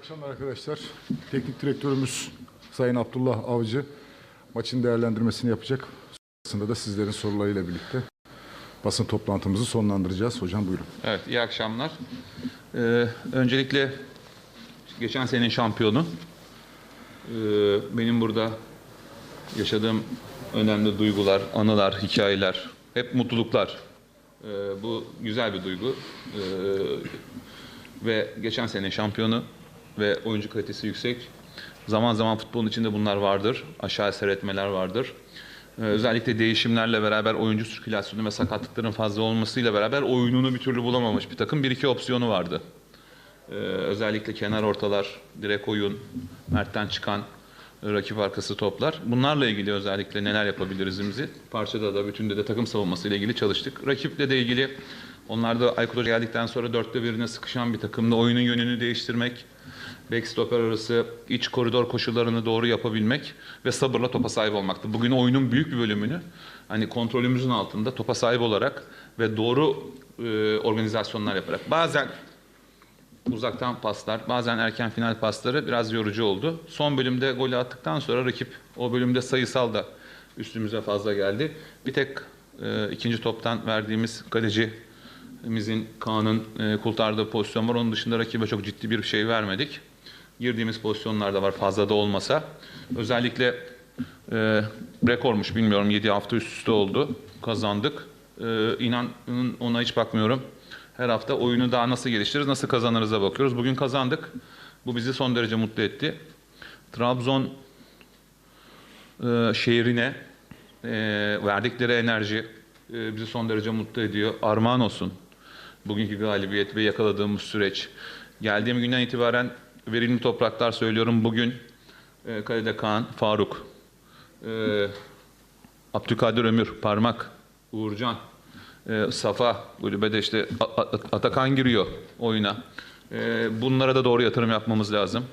akşamlar arkadaşlar. Teknik direktörümüz Sayın Abdullah Avcı maçın değerlendirmesini yapacak. Sonrasında da sizlerin sorularıyla birlikte basın toplantımızı sonlandıracağız. Hocam buyurun. Evet, iyi akşamlar. Ee, öncelikle geçen senenin şampiyonu. Ee, benim burada yaşadığım önemli duygular, anılar, hikayeler, hep mutluluklar. Ee, bu güzel bir duygu. Ee, ve geçen sene şampiyonu ve oyuncu kalitesi yüksek. Zaman zaman futbolun içinde bunlar vardır. Aşağı seyretmeler vardır. Ee, özellikle değişimlerle beraber oyuncu sirkülasyonu ve sakatlıkların fazla olmasıyla beraber oyununu bir türlü bulamamış bir takım. Bir iki opsiyonu vardı. Ee, özellikle kenar ortalar, direkt oyun, Mert'ten çıkan rakip arkası toplar. Bunlarla ilgili özellikle neler yapabilirizimizi parçada da bütünde de takım savunması ile ilgili çalıştık. Rakiple de ilgili onlar da Aykut Hoca geldikten sonra dörtte birine sıkışan bir takımda oyunun yönünü değiştirmek, backstopper arası iç koridor koşullarını doğru yapabilmek ve sabırla topa sahip olmaktı. Bugün oyunun büyük bir bölümünü hani kontrolümüzün altında topa sahip olarak ve doğru e, organizasyonlar yaparak bazen uzaktan paslar, bazen erken final pasları biraz yorucu oldu. Son bölümde golü attıktan sonra rakip o bölümde sayısal da üstümüze fazla geldi. Bir tek e, ikinci toptan verdiğimiz kalecimizin Kaan'ın e, kurtardığı pozisyon var. Onun dışında rakibe çok ciddi bir şey vermedik. Girdiğimiz pozisyonlar da var fazla da olmasa. Özellikle e, rekormuş bilmiyorum 7 hafta üst üste oldu. Kazandık. E, inanın ona hiç bakmıyorum. Her hafta oyunu daha nasıl geliştiririz, nasıl kazanırız'a bakıyoruz. Bugün kazandık. Bu bizi son derece mutlu etti. Trabzon e, şehrine e, verdikleri enerji e, bizi son derece mutlu ediyor. Armağan olsun. Bugünkü galibiyet ve yakaladığımız süreç. Geldiğim günden itibaren verimli topraklar söylüyorum. Bugün e, kalede Kaan, Faruk, e, Abdülkadir Ömür, Parmak, Uğurcan, e, Safa, kulübede işte Atakan giriyor oyuna. E, bunlara da doğru yatırım yapmamız lazım.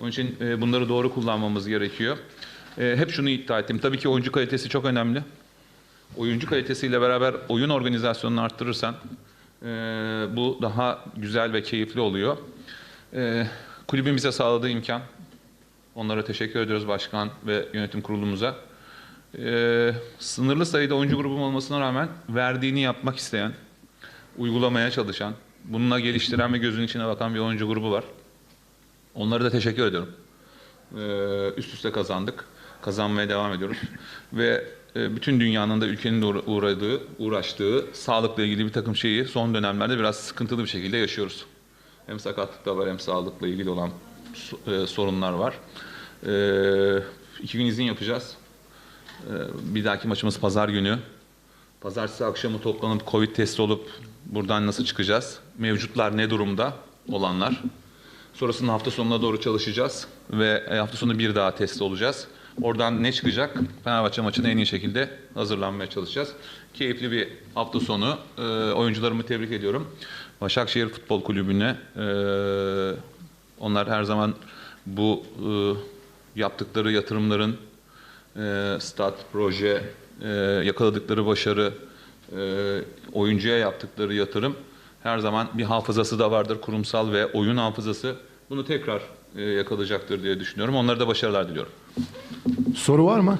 Onun için e, bunları doğru kullanmamız gerekiyor. E, hep şunu iddia ettim. Tabii ki oyuncu kalitesi çok önemli. Oyuncu kalitesiyle beraber oyun organizasyonunu arttırırsan e, bu daha güzel ve keyifli oluyor. E, sağladığı imkan. Onlara teşekkür ediyoruz başkan ve yönetim kurulumuza. Ee, sınırlı sayıda oyuncu grubum olmasına rağmen verdiğini yapmak isteyen, uygulamaya çalışan, bununla geliştiren ve gözün içine bakan bir oyuncu grubu var. Onlara da teşekkür ediyorum. Ee, üst üste kazandık. Kazanmaya devam ediyoruz. ve bütün dünyanın da ülkenin de uğra- uğradığı, uğraştığı sağlıkla ilgili bir takım şeyi son dönemlerde biraz sıkıntılı bir şekilde yaşıyoruz. Hem sakatlıkta var hem sağlıkla ilgili olan e, sorunlar var. Ee, iki gün izin yapacağız. Bir dahaki maçımız pazar günü. Pazartesi akşamı toplanıp Covid testi olup buradan nasıl çıkacağız? Mevcutlar ne durumda olanlar? Sonrasında hafta sonuna doğru çalışacağız ve e, hafta sonu bir daha test olacağız. Oradan ne çıkacak? Fenerbahçe maçına en iyi şekilde hazırlanmaya çalışacağız. Keyifli bir hafta sonu. Ee, oyuncularımı tebrik ediyorum. Başakşehir Futbol Kulübü'ne e, onlar her zaman bu e, yaptıkları yatırımların e, stat, proje, e, yakaladıkları başarı, e, oyuncuya yaptıkları yatırım her zaman bir hafızası da vardır kurumsal ve oyun hafızası. Bunu tekrar e, yakalayacaktır diye düşünüyorum. Onlara da başarılar diliyorum. Soru var mı?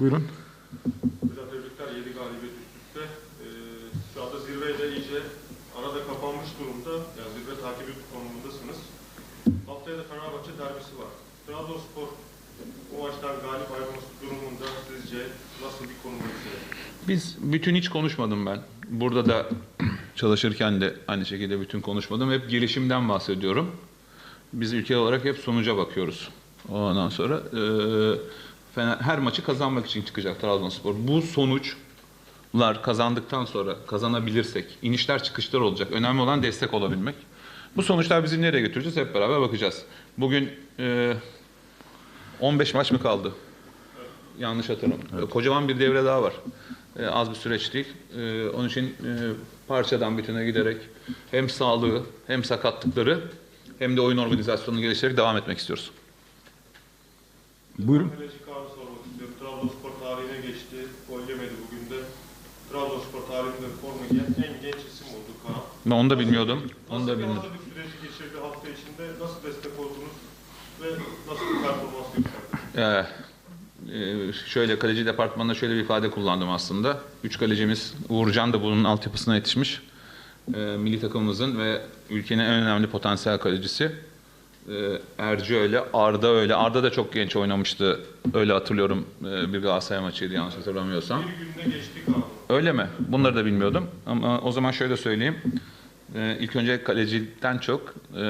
Buyurun. Hocam tebrikler 7 galibiyet üst üste. Ee, şu anda zirve de iyice arada kapanmış durumda. Yani zirve takibi konumundasınız. Haftaya da Fenerbahçe derbisi var. Trabzonspor bu maçtan galip ayrılması durumunda sizce nasıl bir konuma yükselir? Biz bütün hiç konuşmadım ben. Burada da çalışırken de aynı şekilde bütün konuşmadım. Hep gelişimden bahsediyorum. Biz ülke olarak hep sonuca bakıyoruz. Ondan sonra e, Fener, her maçı kazanmak için çıkacak Trabzonspor. Bu sonuçlar kazandıktan sonra kazanabilirsek inişler çıkışlar olacak. Önemli olan destek olabilmek. Bu sonuçlar bizi nereye götüreceğiz hep beraber bakacağız. Bugün e, 15 maç mı kaldı? Yanlış hatırlamıyorum. Kocaman bir devre daha var. Ee, az bir süreç değil. Ee, onun için e, parçadan bütüne giderek hem sağlığı hem sakatlıkları hem de oyun organizasyonunu geliştirerek devam etmek istiyoruz. Buyurun. Kaleci Kaan'ı sormak istiyorum. Trabzonspor tarihine geçti. Gol yemedi bugün de. Trabzonspor tarihinde forma giyen en genç isim oldu Kaan. Ben onu da bilmiyordum. Onu da Nasıl bir bilmiyordum. süreci geçirdi hafta içinde? Nasıl destek oldunuz? Ve nasıl bir performans gösterdiniz? Ee, e, şöyle kaleci departmanında şöyle bir ifade kullandım aslında. Üç kalecimiz Uğurcan da bunun altyapısına yetişmiş. Ee, milli takımımızın ve ülkenin en önemli potansiyel kalecisi. Ee, Erci öyle, Arda öyle. Arda da çok genç oynamıştı. Öyle hatırlıyorum. Ee, bir Galatasaray maçıydı yanlış hatırlamıyorsam. Bir günde geçtik Kaan. Öyle mi? Bunları da bilmiyordum. Ama o zaman şöyle söyleyeyim. Ee, ilk önce kaleciden çok e,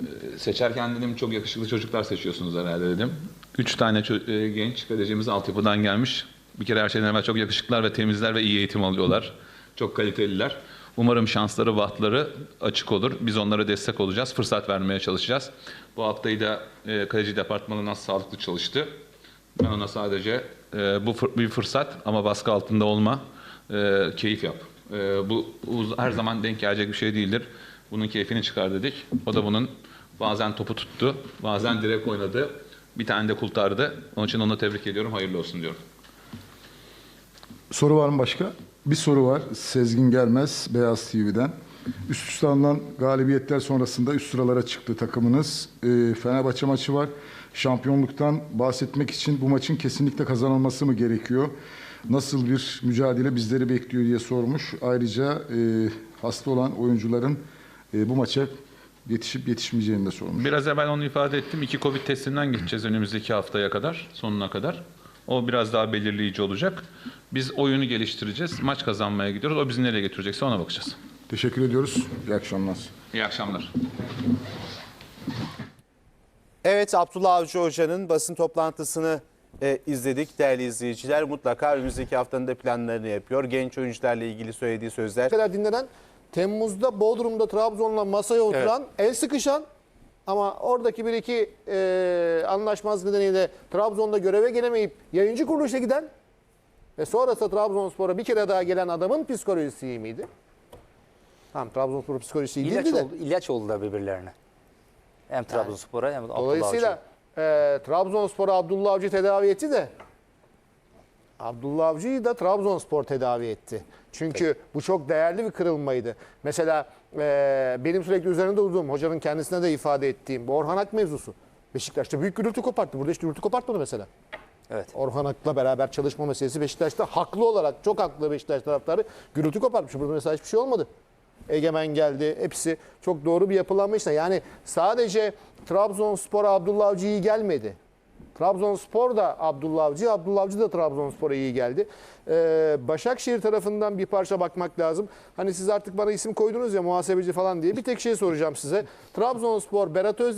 e, seçerken dedim çok yakışıklı çocuklar seçiyorsunuz herhalde dedim. Üç tane e, genç kalecimiz altyapıdan gelmiş. Bir kere her şeyden evvel çok yakışıklılar ve temizler ve iyi eğitim alıyorlar. Çok kaliteliler. Umarım şansları, bahtları açık olur. Biz onlara destek olacağız. Fırsat vermeye çalışacağız. Bu haftayı da e, kaleci departmanı nasıl sağlıklı çalıştı. Ben ona sadece e, bu fır- bir fırsat ama baskı altında olma, e, keyif yap. E, bu her zaman denk gelecek bir şey değildir. Bunun keyfini çıkar dedik. O da bunun bazen topu tuttu, bazen direkt oynadı. Bir tane de kurtardı. Onun için onu tebrik ediyorum. Hayırlı olsun diyorum. Soru var mı başka? Bir soru var. Sezgin Gelmez Beyaz TV'den. Üst üste alınan galibiyetler sonrasında üst sıralara çıktı takımınız. Ee, Fenerbahçe maçı var. Şampiyonluktan bahsetmek için bu maçın kesinlikle kazanılması mı gerekiyor? Nasıl bir mücadele bizleri bekliyor diye sormuş. Ayrıca e, hasta olan oyuncuların e, bu maça yetişip yetişmeyeceğini de sormuş. Biraz evvel onu ifade ettim. İki Covid testinden geçeceğiz önümüzdeki haftaya kadar, sonuna kadar. O biraz daha belirleyici olacak. Biz oyunu geliştireceğiz. Maç kazanmaya gidiyoruz. O bizi nereye götürecekse ona bakacağız. Teşekkür ediyoruz. İyi akşamlar. İyi akşamlar. Evet Abdullah Avcı Hoca'nın basın toplantısını e, izledik değerli izleyiciler. Mutlaka önümüzdeki haftanın da planlarını yapıyor. Genç oyuncularla ilgili söylediği sözler. kadar dinlenen Temmuz'da Bodrum'da Trabzon'la masaya oturan, el sıkışan ama oradaki bir iki e, anlaşmazlık nedeniyle Trabzon'da göreve gelemeyip yayıncı kuruluşa giden ve sonrasında Trabzonspor'a bir kere daha gelen adamın psikolojisi iyi miydi? Tamam Trabzonspor psikolojisi iyi İlaç, değildi de. oldu, ilaç oldular birbirlerine. Hem Trabzonspor'a hem Abdullah Dolayısıyla Avcı. e, Trabzonspor Abdullah Avcı tedavi etti de Abdullah Avcı'yı da Trabzonspor tedavi etti. Çünkü bu çok değerli bir kırılmaydı. Mesela e, benim sürekli üzerinde durduğum, hocanın kendisine de ifade ettiğim bu Orhan Ak mevzusu. Beşiktaş'ta büyük gürültü koparttı. Burada hiç gürültü kopartmadı mesela. Evet. Orhan Ak'la beraber çalışma meselesi Beşiktaş'ta haklı olarak çok haklı Beşiktaş taraftarı gürültü kopartmış. Burada mesela hiçbir şey olmadı. Egemen geldi. Hepsi çok doğru bir yapılanma işte. Yani sadece Trabzonspor'a Abdullah Avcı iyi gelmedi. Trabzonspor da Abdullah Avcı, Abdullah Avcı da Trabzonspor'a iyi geldi. Ee, Başakşehir tarafından bir parça bakmak lazım. Hani siz artık bana isim koydunuz ya muhasebeci falan diye. Bir tek şey soracağım size. Trabzonspor Berat Özdemir